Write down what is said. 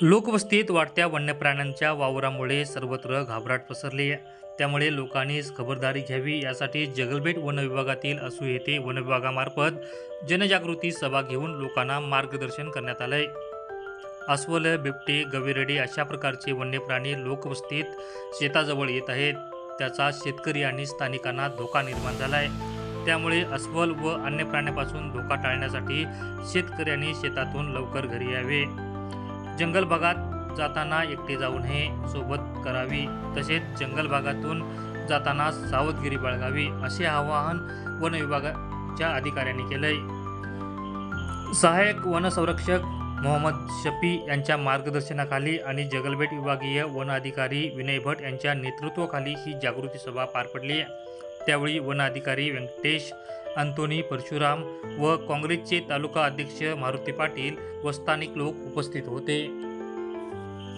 लोकवस्तीत वाढत्या वन्य प्राण्यांच्या वावरामुळे सर्वत्र घाबराट पसरली आहे. त्यामुळे लोकांनी खबरदारी घ्यावी यासाठी जगलबेट वन विभागातील असू येथे वन विभागामार्फत जनजागृती सभा घेऊन लोकांना मार्गदर्शन करण्यात आलंय. अस्वल बिबटे गविरडे अशा प्रकारचे वन्य प्राणी लोकवस्तीत शेताजवळ येत आहेत. त्याचा शेतकरी आणि स्थानिकांना धोका निर्माण झाला आहे त्यामुळे अस्वल व अन्य प्राण्यापासून धोका टाळण्यासाठी शेतकऱ्यांनी शेतातून लवकर घरी यावे. जंगल भागात जाताना एकटे जाऊ नये सोबत करावी. तसेच जंगल भागातून जाताना सावधगिरी बाळगावी असे आवाहन वन विभागाच्या अधिकाऱ्यांनी केलंय. सहाय्यक वनसंरक्षक मोहम्मद शफी यांच्या मार्गदर्शनाखाली आणि जगलबेट विभागीय वन अधिकारी विनय भट यांच्या नेतृत्वाखाली ही जागृती सभा पार पडली. त्यावेळी वन अधिकारी व्यंकटेश अंतोनी परशुराम व काँग्रेसचे तालुका अध्यक्ष मारुती पाटील व स्थानिक लोक उपस्थित होते.